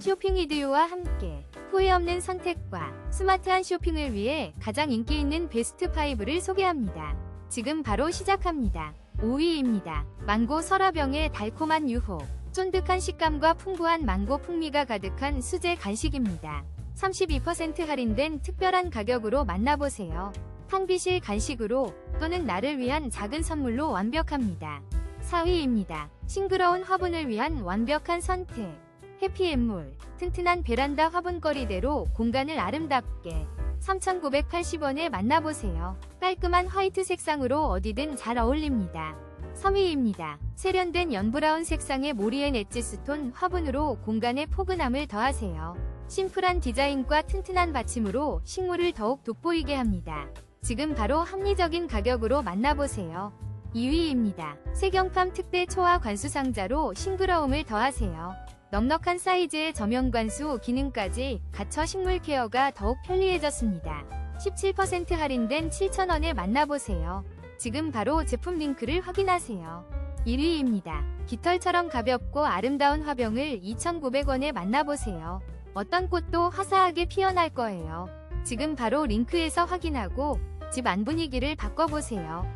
쇼핑 이디오와 함께 후회 없는 선택과 스마트한 쇼핑을 위해 가장 인기 있는 베스트 5를 소개합니다. 지금 바로 시작합니다. 5위입니다. 망고 설화병의 달콤한 유혹. 쫀득한 식감과 풍부한 망고 풍미가 가득한 수제 간식입니다. 32% 할인된 특별한 가격으로 만나보세요. 탕비실 간식으로 또는 나를 위한 작은 선물로 완벽합니다. 4위입니다. 싱그러운 화분을 위한 완벽한 선택. 해피앤몰, 튼튼한 베란다 화분거리대로 공간을 아름답게 3,980원에 만나보세요. 깔끔한 화이트 색상으로 어디든 잘 어울립니다. 3위입니다. 세련된 연브라운 색상의 모리엔 엣지스톤 화분으로 공간에 포근함을 더하세요. 심플한 디자인과 튼튼한 받침으로 식물을 더욱 돋보이게 합니다. 지금 바로 합리적인 가격으로 만나보세요. 2위입니다. 세경팜 특대 초화 관수 상자로 싱그러움을 더하세요. 넉넉한 사이즈의 저명 관수 기능까지 갖춰 식물 케어가 더욱 편리해졌습니다. 17% 할인된 7,000원에 만나보세요. 지금 바로 제품 링크를 확인하세요. 1위입니다. 깃털처럼 가볍고 아름다운 화병을 2,900원에 만나보세요. 어떤 꽃도 화사하게 피어날 거예요. 지금 바로 링크에서 확인하고 집 안 분위기를 바꿔보세요.